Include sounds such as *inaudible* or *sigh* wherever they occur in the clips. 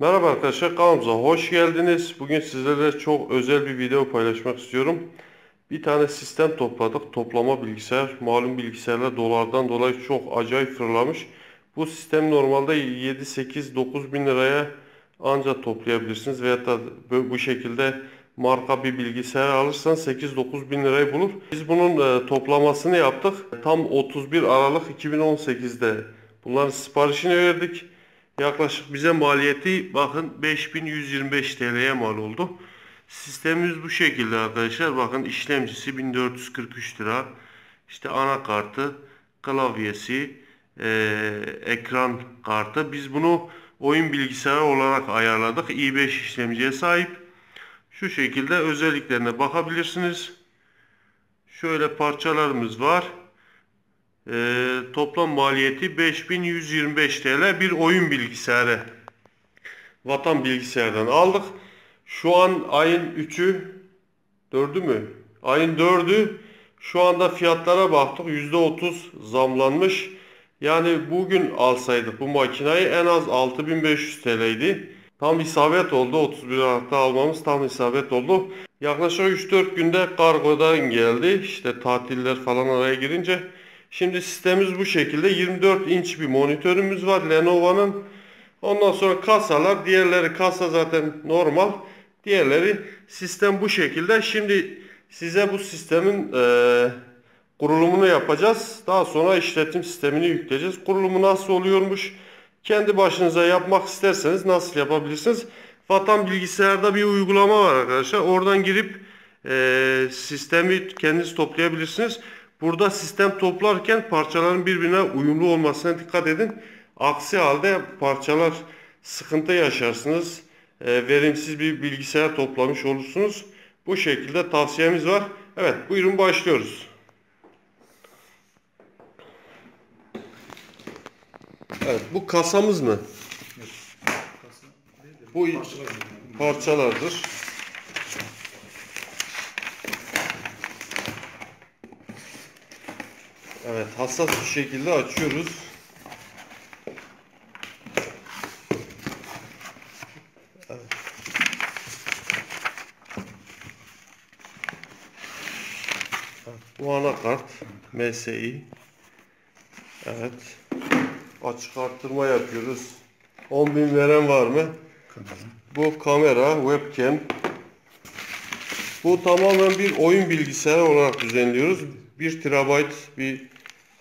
Merhaba arkadaşlar kanalımıza hoş geldiniz. Bugün sizlerle çok özel bir video paylaşmak istiyorum. Bir tane sistem topladık. Toplama bilgisayar. Malum bilgisayarlar dolardan dolayı çok acayip fırlamış. Bu sistem normalde 7-8-9 bin liraya ancak toplayabilirsiniz. Veyahut da bu şekilde marka bir bilgisayar alırsan 8-9 bin lirayı bulur. Biz bunun e, toplamasını yaptık. Tam 31 Aralık 2018'de bunların siparişini verdik. Yaklaşık bize maliyeti bakın 5125 TL'ye mal oldu. Sistemimiz bu şekilde arkadaşlar. Bakın işlemcisi 1443 lira. İşte anakartı, klavyesi, e, ekran kartı. Biz bunu oyun bilgisayarı olarak ayarladık. i5 işlemciye sahip. Şu şekilde özelliklerine bakabilirsiniz. Şöyle parçalarımız var. Ee, toplam maliyeti 5125 TL bir oyun bilgisayarı. Vatan bilgisayardan aldık. Şu an ayın 3'ü 4'ü mü? Ayın 4'ü şu anda fiyatlara baktık. %30 zamlanmış. Yani bugün alsaydık bu makinayı en az 6500 TL'ydi. Tam isabet oldu. 31 Aralık'ta almamız tam isabet oldu. Yaklaşık 3-4 günde kargodan geldi. İşte tatiller falan araya girince. Şimdi sistemimiz bu şekilde. 24 inç bir monitörümüz var Lenovo'nun. Ondan sonra kasalar. Diğerleri kasa zaten normal. Diğerleri sistem bu şekilde. Şimdi size bu sistemin e, kurulumunu yapacağız. Daha sonra işletim sistemini yükleyeceğiz. Kurulumu nasıl oluyormuş? Kendi başınıza yapmak isterseniz nasıl yapabilirsiniz? Vatan bilgisayarda bir uygulama var arkadaşlar. Oradan girip e, sistemi kendiniz toplayabilirsiniz. Burada sistem toplarken parçaların birbirine uyumlu olmasına dikkat edin. Aksi halde parçalar sıkıntı yaşarsınız. E, verimsiz bir bilgisayar toplamış olursunuz. Bu şekilde tavsiyemiz var. Evet buyurun başlıyoruz. Evet bu kasamız mı? Bu parçalardır. Evet hassas bir şekilde açıyoruz. Evet. Bu anakart MSI. Evet. Açık arttırma yapıyoruz. 10.000 veren var mı? Bu kamera, webcam. Bu tamamen bir oyun bilgisayarı olarak düzenliyoruz. 1 TB bir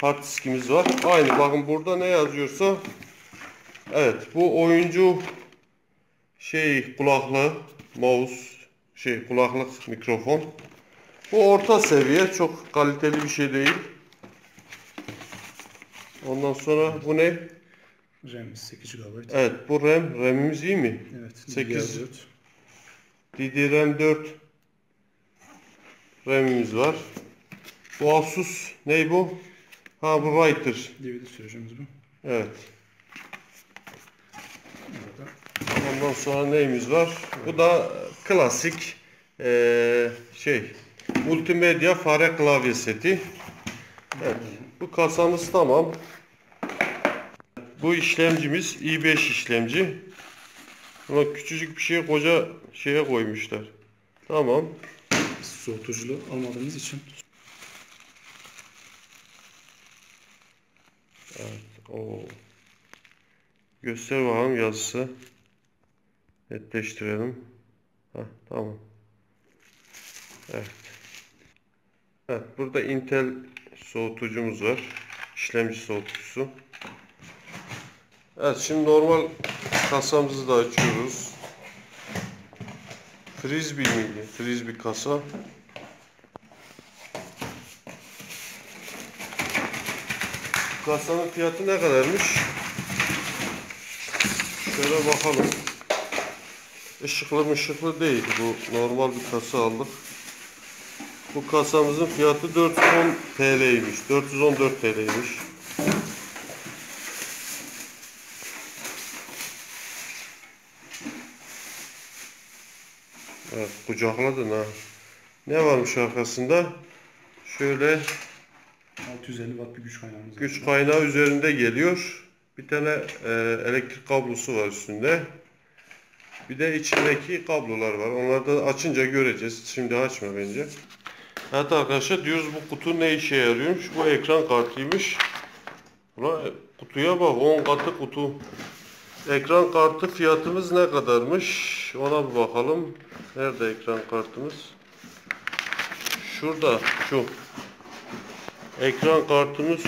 hard diskimiz var. Aynı bakın burada ne yazıyorsa Evet bu oyuncu şey kulaklı mouse şey kulaklık mikrofon. Bu orta seviye çok kaliteli bir şey değil. Ondan sonra bu ne? RAM 8 GB. Evet bu RAM. RAM'imiz iyi mi? Evet. 8 DDR4. DDRM4 RAM'imiz var. Bu Asus ne bu? Ha bu Writer. DVD sürücümüz bu. Evet. Burada Ondan sonra neyimiz var? Bu da klasik eee, şey multimedya fare klavye seti. Evet. Bu kasamız tamam. Bu işlemcimiz i5 işlemci. Ama küçücük bir şey koca şeye koymuşlar. Tamam. soğutuculu almadığımız için O göster bakalım yazısı. Netleştirelim. Heh, tamam. Evet. Evet, burada Intel soğutucumuz var. İşlemci soğutucusu. Evet, şimdi normal kasamızı da açıyoruz. Frisbee miydi? Frisbee kasa. Kasanın fiyatı ne kadarmış? Şöyle bakalım. Işıklı mı ışıklı değil. Bu normal bir kasa aldık. Bu kasamızın fiyatı 410 TL'ymiş. 414 TL'ymiş. Evet kucakladın ha. Ne varmış arkasında? Şöyle 650 watt bir güç kaynağımız var. güç kaynağı üzerinde geliyor. Bir tane e, elektrik kablosu var üstünde. Bir de içindeki kablolar var. Onları da açınca göreceğiz. Şimdi açma bence. Evet arkadaşlar diyoruz bu kutu ne işe yarıyormuş? Bu ekran kartıymış. Buna kutuya bak 10 katı kutu. Ekran kartı fiyatımız ne kadarmış? Ona bir bakalım. Nerede ekran kartımız? Şurada şu. Ekran kartımız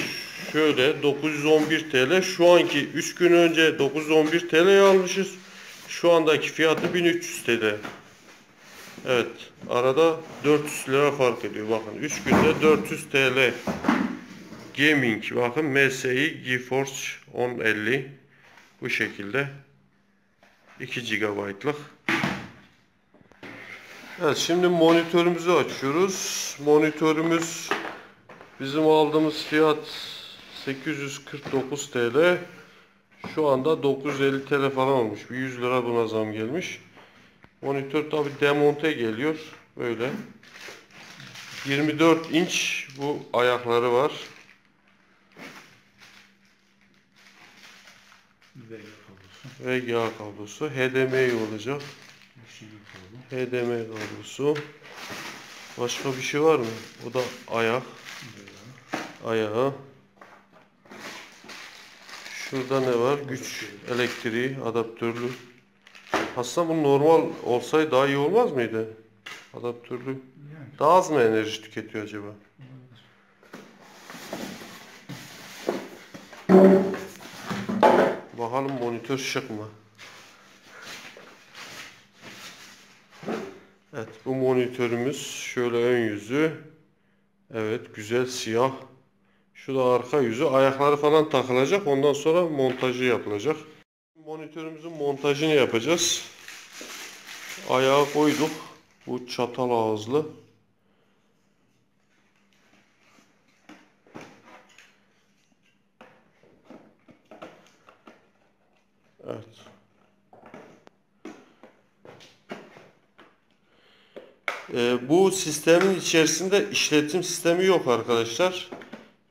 şöyle 911 TL. Şu anki 3 gün önce 911 TL'ye almışız. Şu andaki fiyatı 1300 TL. Evet. Arada 400 lira fark ediyor. Bakın 3 günde 400 TL. Gaming. Bakın MSI GeForce 1050. Bu şekilde. 2 GB'lık. Evet şimdi monitörümüzü açıyoruz. Monitörümüz bizim aldığımız fiyat 849 TL. Şu anda 950 TL falan olmuş. Bir 100 lira buna zam gelmiş. Monitör tabi demonte geliyor. Böyle. 24 inç bu ayakları var. VGA kablosu. HDMI olacak. HDMI kablosu. Başka bir şey var mı? O da ayak. Ayağı. Şurada ne var? Güç elektriği, adaptörlü. Aslında bu normal olsaydı daha iyi olmaz mıydı? Adaptörlü. Yani. Daha az mı enerji tüketiyor acaba? Bakalım monitör şık mı? Evet bu monitörümüz şöyle ön yüzü. Evet güzel siyah. Şu da arka yüzü. Ayakları falan takılacak. Ondan sonra montajı yapılacak. Monitörümüzün montajını yapacağız. Ayağı koyduk. Bu çatal ağızlı. Evet. Ee, bu sistemin içerisinde işletim sistemi yok arkadaşlar.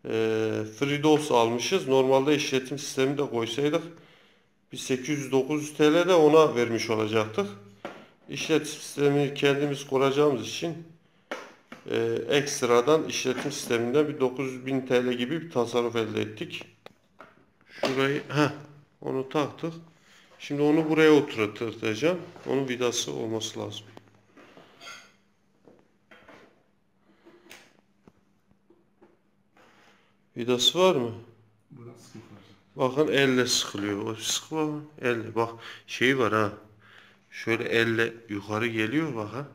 Ee, FreeDOS almışız. Normalde işletim sistemi de koysaydık bir 800-900 TL de ona vermiş olacaktık. İşletim sistemini kendimiz kuracağımız için e, ekstradan işletim sisteminden bir 9000 TL gibi bir tasarruf elde ettik. Şurayı heh, onu taktık. Şimdi onu buraya oturtacağım. Onun vidası olması lazım. Vidası var mı? Burada sıkıntı var. Bakın elle sıkılıyor. O sıkma mı? Elle. Bak şey var ha. Şöyle elle yukarı geliyor bak ha.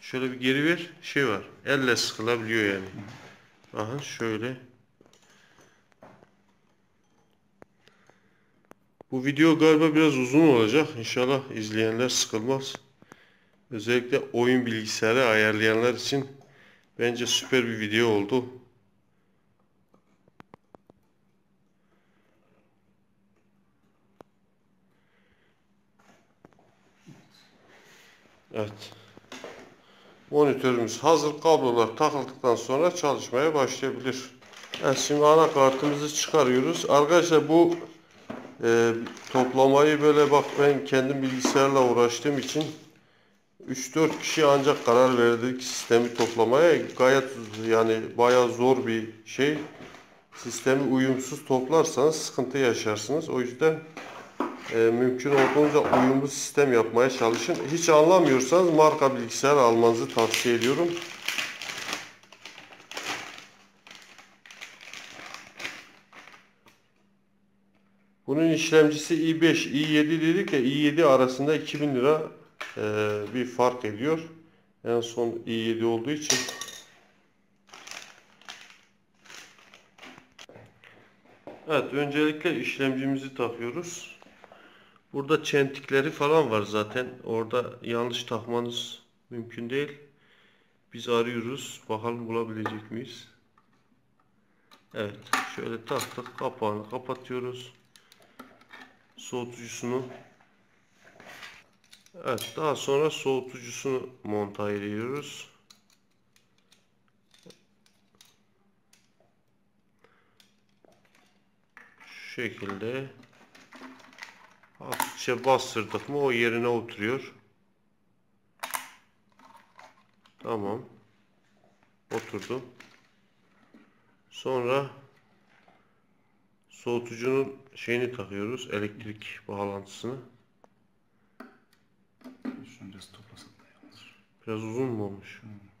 Şöyle bir geri ver. Şey var. Elle sıkılabiliyor yani. Bakın şöyle. Bu video galiba biraz uzun olacak. İnşallah izleyenler sıkılmaz. Özellikle oyun bilgisayarı ayarlayanlar için bence süper bir video oldu. Evet. Monitörümüz hazır. Kablolar takıldıktan sonra çalışmaya başlayabilir. Evet, şimdi anakartımızı çıkarıyoruz. Arkadaşlar bu e, toplamayı böyle bak ben kendim bilgisayarla uğraştığım için 3-4 kişi ancak karar verdik sistemi toplamaya. Gayet yani bayağı zor bir şey. Sistemi uyumsuz toplarsanız sıkıntı yaşarsınız. O yüzden e, mümkün olduğunca uyumlu sistem yapmaya çalışın. Hiç anlamıyorsanız marka bilgisayar almanızı tavsiye ediyorum. Bunun işlemcisi i5, i7 dedik ya i7 arasında 2000 lira e, bir fark ediyor. En son i7 olduğu için. Evet öncelikle işlemcimizi takıyoruz. Burada çentikleri falan var zaten. Orada yanlış takmanız mümkün değil. Biz arıyoruz. Bakalım bulabilecek miyiz? Evet. Şöyle taktık. Kapağını kapatıyoruz. Soğutucusunu. Evet. Daha sonra soğutucusunu monta ediyoruz. Şu şekilde Hafifçe bastırdık mı o yerine oturuyor. Tamam. Oturdu. Sonra soğutucunun şeyini takıyoruz. Elektrik bağlantısını. Biraz toplasak da yalnız. Biraz uzun mu olmuş? Şu.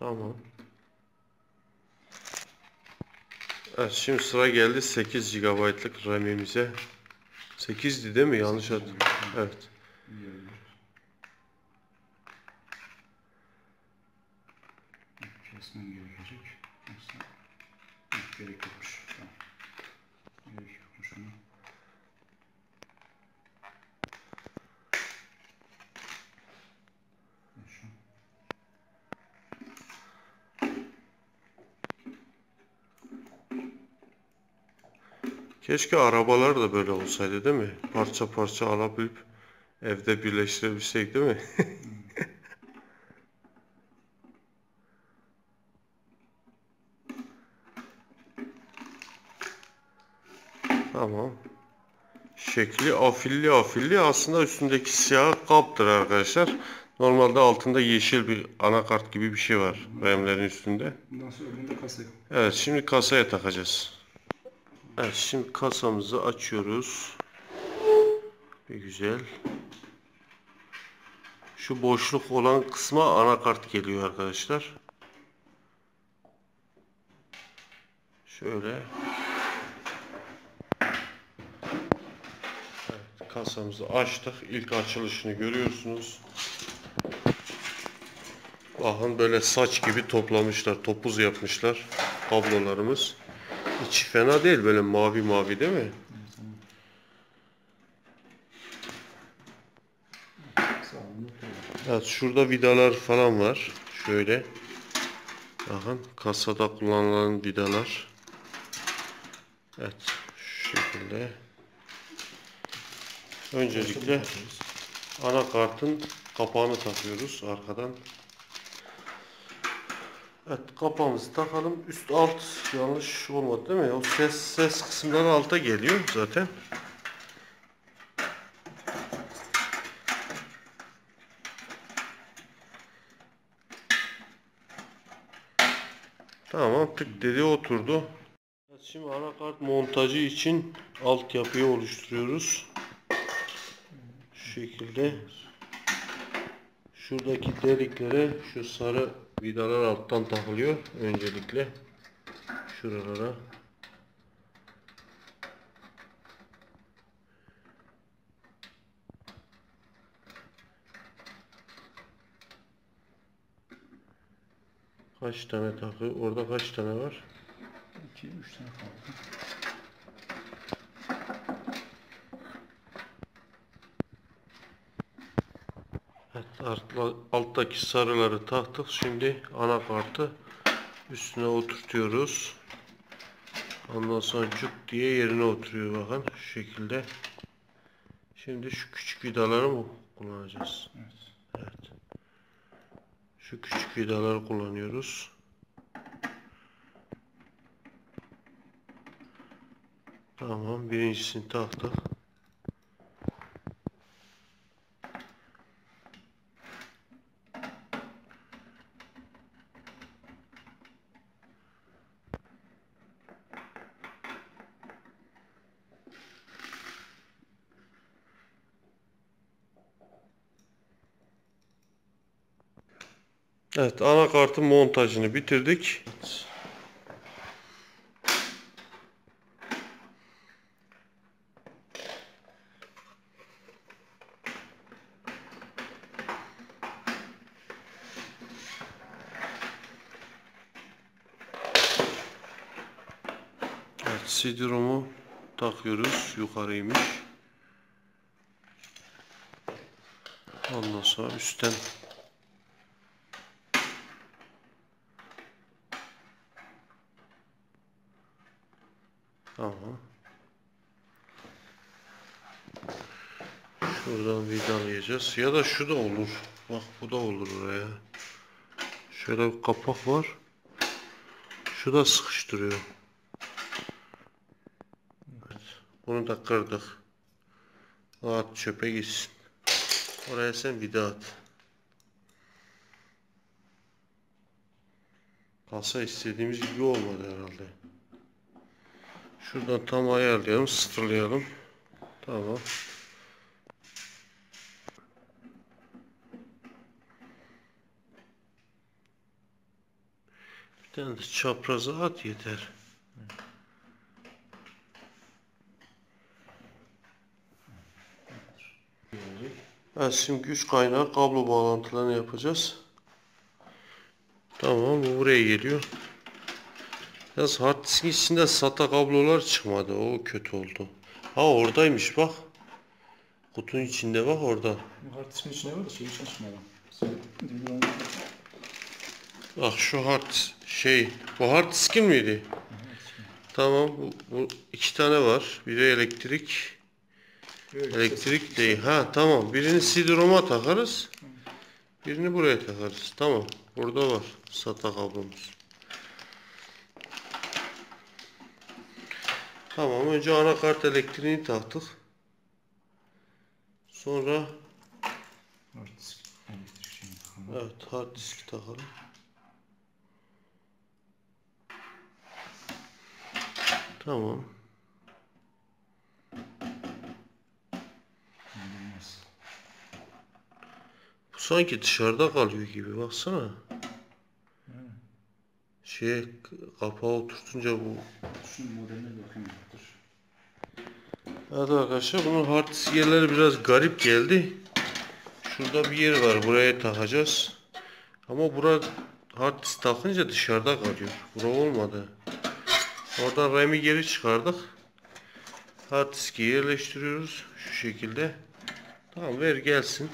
Tamam. Evet şimdi sıra geldi 8 GB'lık RAM'imize. 8'di değil mi? Yanlış hatırladım. Evet. Keşke arabalar da böyle olsaydı değil mi? Parça parça alabilip evde birleştirebilsek değil mi? *laughs* Tamam. Şekli afilli afilli aslında üstündeki siyah kaptır arkadaşlar. Normalde altında yeşil bir anakart gibi bir şey var RAM'lerin üstünde. Bundan sonra bunu da kasaya. Evet şimdi kasaya takacağız. Evet şimdi kasamızı açıyoruz. Bir güzel. Şu boşluk olan kısma anakart geliyor arkadaşlar. Şöyle. Evet, kasamızı açtık. İlk açılışını görüyorsunuz. Bakın böyle saç gibi toplamışlar. Topuz yapmışlar. Kablolarımız. İçi fena değil. Böyle mavi mavi değil mi? Evet şurada vidalar falan var. Şöyle. Bakın kasada kullanılan vidalar. Evet şu şekilde. Öncelikle anakartın kapağını takıyoruz arkadan. Evet kapağımızı takalım. Üst alt yanlış olmadı değil mi? O ses ses kısımları alta geliyor zaten. Tamam tık dedi oturdu. Evet, şimdi anakart montajı için altyapıyı oluşturuyoruz. Şu şekilde. Şuradaki deliklere şu sarı vidalar alttan takılıyor öncelikle. Şuralara. Kaç tane takı? Orada kaç tane var? 2 3 tane kaldı. Evet, altla- alttaki sarıları taktık. Şimdi anakartı üstüne oturtuyoruz. Ondan sonra cuk diye yerine oturuyor bakın şu şekilde. Şimdi şu küçük vidaları mı kullanacağız? Evet. Evet. Şu küçük vidaları kullanıyoruz. Tamam birincisini taktık. Evet anakartın montajını bitirdik. Evet CD-ROM'u takıyoruz. Yukarıymış. Ondan sonra üstten Tamam. Vidalayacağız. Ya da şu da olur. Bak bu da olur oraya. Şöyle bir kapak var. Şu da sıkıştırıyor. Evet. Bunu da kırdık. At çöpe gitsin. Oraya sen vida at. Kasa istediğimiz gibi olmadı herhalde. Şuradan tam ayarlayalım, sıfırlayalım. Tamam. De çapraza at yeter. Evet şimdi güç kaynağı kablo bağlantılarını yapacağız. Tamam bu buraya geliyor. Yalnız hard diskin içinde SATA kablolar çıkmadı. O kötü oldu. Ha oradaymış bak. Kutunun içinde bak orada. Bu hard diskin içine var da şey DVD Bak şu hard şey bu hard diskin miydi? Tamam bu, bu iki tane var. Biri elektrik. Elektrik değil. Ha tamam. Birini CD-ROM'a takarız. Birini buraya takarız. Tamam. Burada var SATA kablomuz. Tamam. Önce anakart elektriğini taktık. Sonra Hard disk elektrik şeyini takalım. evet hard diski takalım. Tamam. Bu sanki dışarıda kalıyor gibi baksana. Şey kapağı oturtunca bu. Şunun modeline bakayım. Dur. Evet arkadaşlar bunun hard disk yerleri biraz garip geldi. Şurada bir yer var buraya takacağız. Ama bura hard disk takınca dışarıda kalıyor. Bura olmadı. Oradan RAM'i geri çıkardık. Hard diski yerleştiriyoruz şu şekilde. Tamam ver gelsin.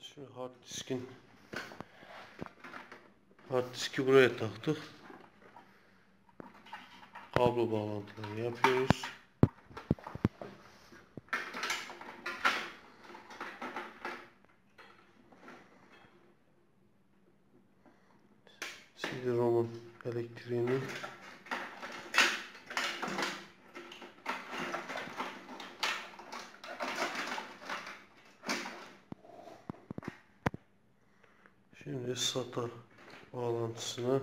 Şimdi hard diskin hard diski buraya taktık. Kablo bağlantılarını yapıyoruz. Elektriğini. Şimdi SATA bağlantısına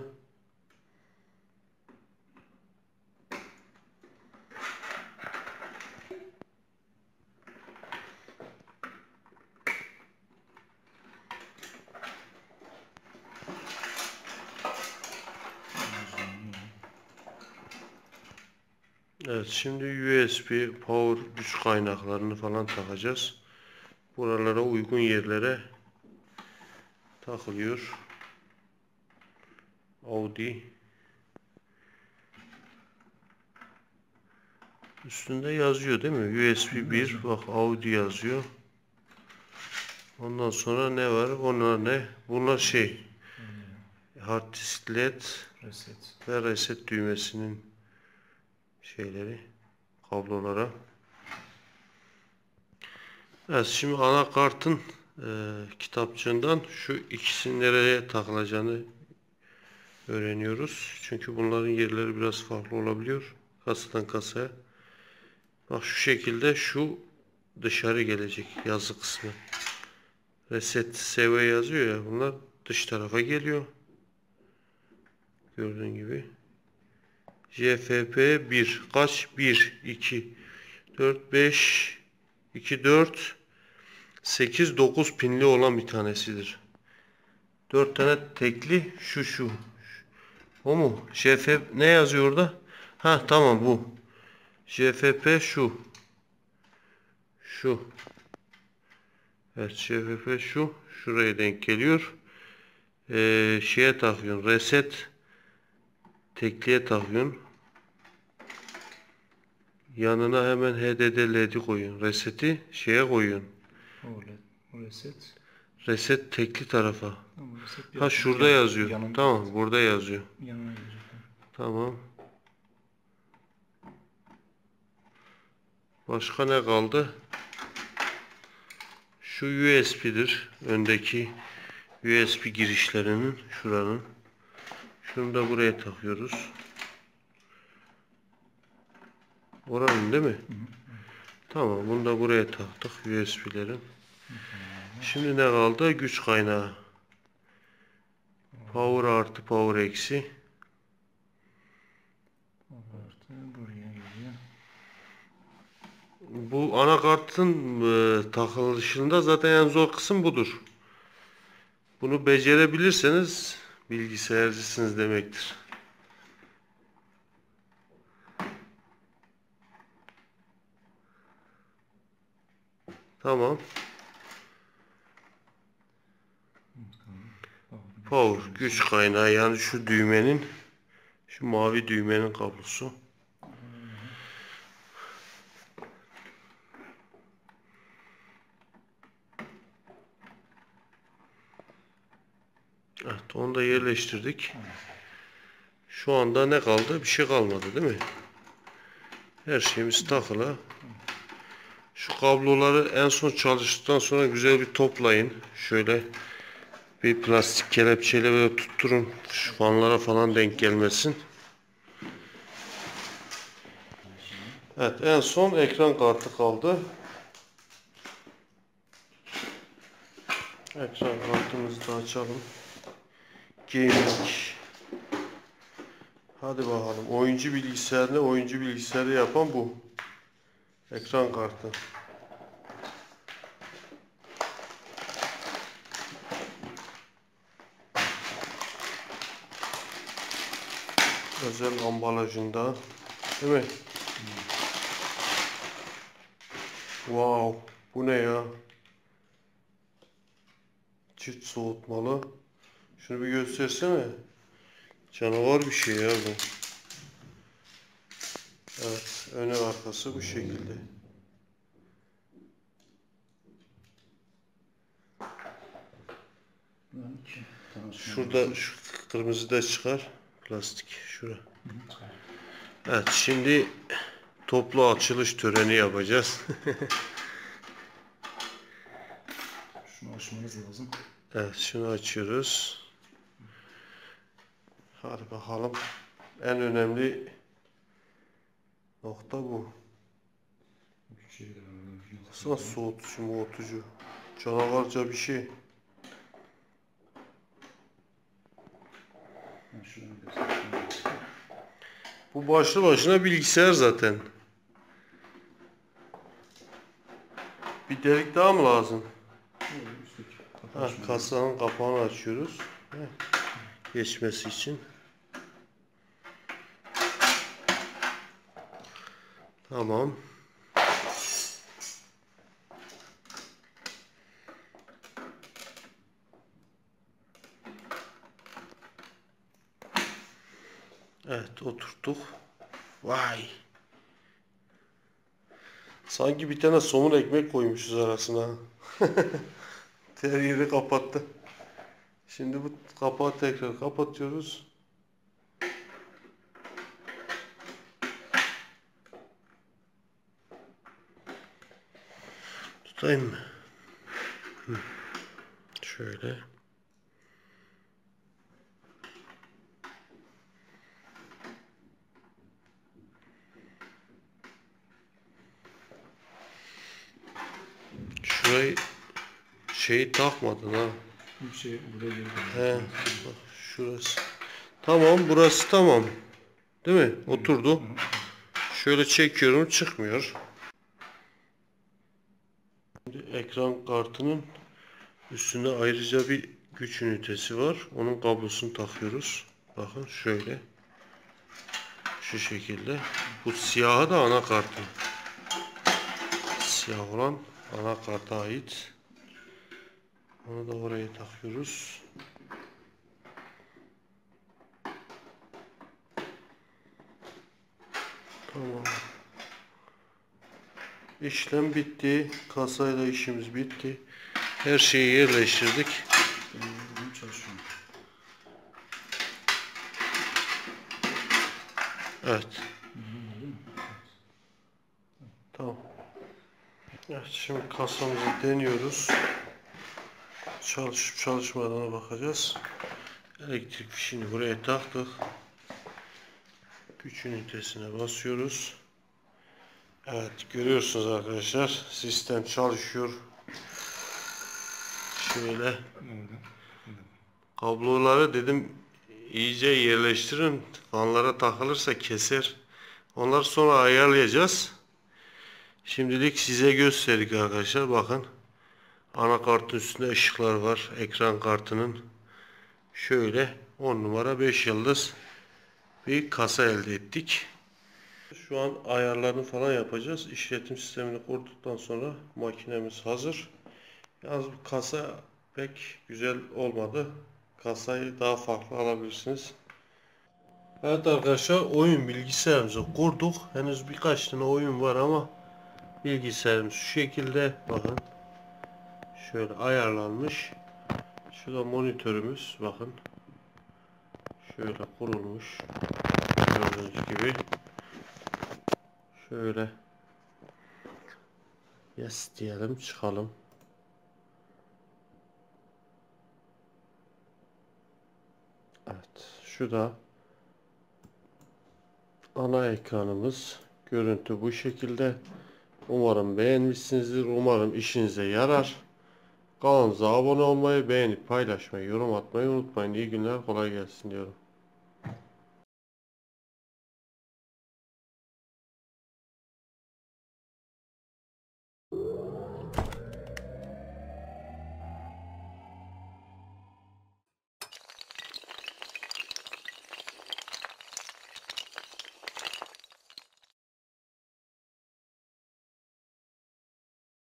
Evet şimdi USB power güç kaynaklarını falan takacağız. Buralara uygun yerlere takılıyor. Audi Üstünde yazıyor değil mi? USB 1 bak Audi yazıyor. Ondan sonra ne var? Onlar ne? Bunlar şey hard disk led Reset. ve reset düğmesinin şeyleri kablolara. Evet şimdi anakartın e, kitapçığından şu ikisinin nereye takılacağını öğreniyoruz. Çünkü bunların yerleri biraz farklı olabiliyor. Kasadan kasaya. Bak şu şekilde şu dışarı gelecek yazı kısmı. Reset SV yazıyor ya bunlar dış tarafa geliyor. Gördüğün gibi. JFP 1 kaç? 1 2 4 5 2 4 8 9 pinli olan bir tanesidir. 4 tane tekli şu şu. O mu? JFP ne yazıyor orada? Ha tamam bu. JFP şu. Şu. Evet JFP şu. Şuraya denk geliyor. Ee, şeye takıyorsun. Reset tekliye takıyorsun. Yanına hemen HDD LED'i koyuyorsun. Reseti şeye koyuyorsun. O led. O reset. Reset tekli tarafa. Tamam, reset Ha şurada yan- yazıyor. yanında- Tamam burada yazıyor. Yanına gelecek. Tamam. Başka ne kaldı? Şu USB'dir. Öndeki USB girişlerinin şuranın. Şunu da buraya takıyoruz. Oranın değil mi? Tamam bunu da buraya taktık USB'lerin. Şimdi ne kaldı? Güç kaynağı. Power artı power eksi. Bu anakartın e, takılışında zaten en zor kısım budur. Bunu becerebilirseniz bilgisayarcısınız demektir. Tamam. Power güç kaynağı yani şu düğmenin şu mavi düğmenin kablosu. Evet onu da yerleştirdik. Şu anda ne kaldı? Bir şey kalmadı değil mi? Her şeyimiz takılı. Şu kabloları en son çalıştıktan sonra güzel bir toplayın. Şöyle bir plastik kelepçeyle böyle tutturun. Şu fanlara falan denk gelmesin. Evet en son ekran kartı kaldı. Ekran kartımızı da açalım. Gaming. Hadi bakalım. Oyuncu bilgisayarını oyuncu bilgisayarı yapan bu. Ekran kartı. Özel ambalajında. Değil mi? Wow. Bu ne ya? Çift soğutmalı. Şunu bir göstersene. Canavar bir şey ya bu. Evet, önü arkası bu şekilde. Şurada şu kırmızı da çıkar. Plastik şura. Evet, şimdi toplu açılış töreni yapacağız. *laughs* Şunu açmamız lazım. Evet, şunu açıyoruz. Hadi bakalım. En önemli nokta bu. Aslında soğutucu muğutucu. Canavarca bir şey. Bu başlı başına bilgisayar zaten. Bir delik daha mı lazım? Ha, kasanın kapağını açıyoruz. Heh, Geçmesi için. Tamam. Evet oturttuk. Vay. Sanki bir tane somun ekmek koymuşuz arasına. *laughs* Her yeri kapattı. Şimdi bu kapağı tekrar kapatıyoruz. Tutayım mı? Hı. Şöyle. Şurayı şeyi takmadın ha. Bir şey buraya. He, bak şurası. Tamam, burası tamam. Değil mi? Oturdu. Şöyle çekiyorum, çıkmıyor. Şimdi ekran kartının üstünde ayrıca bir güç ünitesi var. Onun kablosunu takıyoruz. Bakın şöyle. Şu şekilde. Bu siyahı da anakartı. Siyah olan anakarta ait. Onu da oraya takıyoruz. Tamam. İşlem bitti. Kasayla işimiz bitti. Her şeyi yerleştirdik. Evet. Tamam. Evet, şimdi kasamızı deniyoruz. Çalışıp çalışmadığına bakacağız. Elektrik fişini buraya taktık. Güç ünitesine basıyoruz. Evet görüyorsunuz arkadaşlar sistem çalışıyor. Şöyle kabloları dedim iyice yerleştirin. Fanlara takılırsa keser. Onları sonra ayarlayacağız. Şimdilik size gösterdik arkadaşlar. Bakın. Anakartın üstünde ışıklar var. Ekran kartının. Şöyle 10 numara 5 yıldız bir kasa elde ettik. Şu an ayarlarını falan yapacağız. İşletim sistemini kurduktan sonra makinemiz hazır. Yalnız bu kasa pek güzel olmadı. Kasayı daha farklı alabilirsiniz. Evet arkadaşlar oyun bilgisayarımızı kurduk. Henüz birkaç tane oyun var ama bilgisayarımız şu şekilde bakın. Şöyle ayarlanmış. Şurada monitörümüz bakın. Şöyle kurulmuş. Gördüğünüz gibi. Şöyle yes diyelim çıkalım. Evet. Şu da ana ekranımız. Görüntü bu şekilde. Umarım beğenmişsinizdir. Umarım işinize yarar. Kanalımıza abone olmayı, beğenip paylaşmayı, yorum atmayı unutmayın. İyi günler, kolay gelsin diyorum.